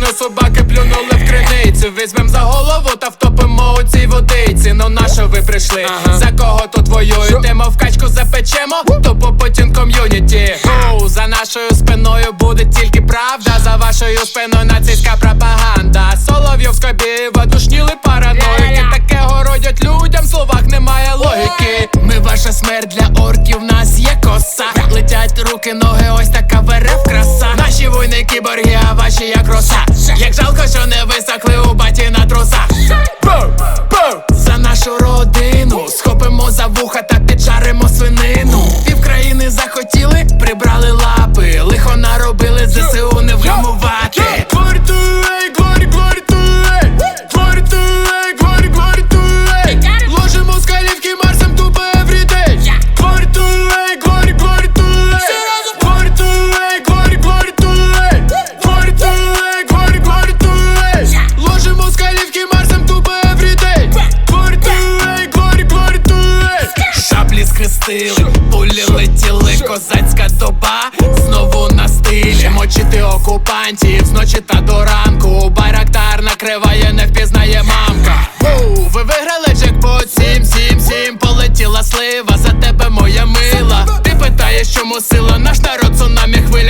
Дитину собаки плюнули в криницю Візьмем за голову та втопимо у цій водиці. Ну на що ви прийшли? Ага. За кого тут воюєте? в качку запечемо, то по потім ком'юніті. За нашою спиною буде тільки правда, за вашою спиною нацистська пропаганда руки, ноги, ось така верев краса. Наші війни кіборги, а ваші як роса. Як жалко, що не висохли у баті на трусах. За нашу родину схопимо за вуха та піджаримо свинину. Схрестили, пулі летіли, козацька доба. Знову на стилі. Мочити окупантів зночі та до ранку. Байрактар накриває, не впізнає мамка. Ви виграли джекпот? 7, 7, 7 Полетіла слива, за тебе моя мила. Ти питаєш, чому сила, наш народ цунамі хвиля